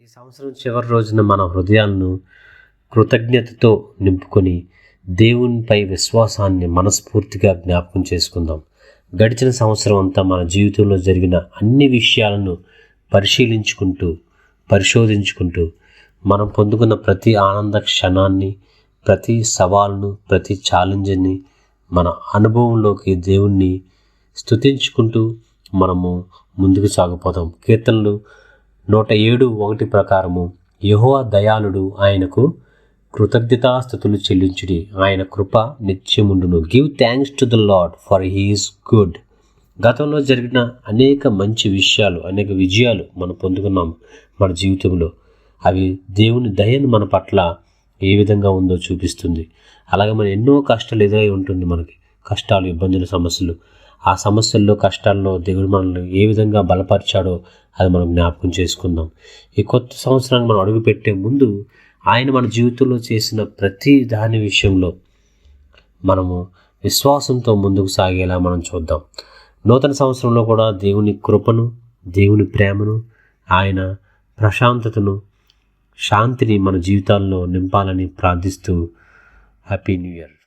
ఈ సంవత్సరం చివరి రోజున మన హృదయాలను కృతజ్ఞతతో నింపుకొని దేవునిపై విశ్వాసాన్ని మనస్ఫూర్తిగా జ్ఞాపకం చేసుకుందాం. గడిచిన సంవత్సరం అంతా మన జీవితంలో జరిగిన అన్ని విషయాలను పరిశీలించుకుంటూ పరిశోధించుకుంటూ మనం పొందుకున్న ప్రతి ఆనంద క్షణాన్ని ప్రతి సవాల్ను ప్రతి ఛాలెంజ్ని మన అనుభవంలోకి దేవుణ్ణి స్తుతించుకుంటూ మనము ముందుకు సాగిపోతాం కీర్తనలు నూట ఏడు ఒకటి ప్రకారము యెహోవా దయాళుడు ఆయనకు కృతజ్ఞతాస్థుతులు చెల్లించుడి. ఆయన కృప నిత్యముండును. Give thanks to the lord for he is good గతంలో జరిగిన అనేక మంచి విషయాలు అనేక విజయాలు మనం పొందుకున్నాం మన జీవితంలో. అవి దేవుని దయను మన పట్ల ఏ విధంగా ఉందో చూపిస్తుంది. అలాగే మన ఎన్నో కష్టాలు ఎదురై ఉంటుంది మనకి. కష్టాలు ఇబ్బందులు సమస్యలు. ఆ సమస్యల్లో కష్టాల్లో దేవుడు మనల్ని ఏ విధంగా బలపరిచాడో అది మనం జ్ఞాపకం చేసుకుందాం. ఈ కొత్త సంవత్సరాన్ని మనం అడుగుపెట్టే ముందు ఆయన మన జీవితంలో చేసిన ప్రతి దాని విషయంలో మనము విశ్వాసంతో ముందుకు సాగేలా మనం చూద్దాం. నూతన సంవత్సరంలో కూడా దేవుని కృపను దేవుని ప్రేమను ఆయన ప్రశాంతతను శాంతిని మన జీవితాల్లో నింపాలని ప్రార్థిస్తూ హ్యాపీ న్యూ ఇయర్.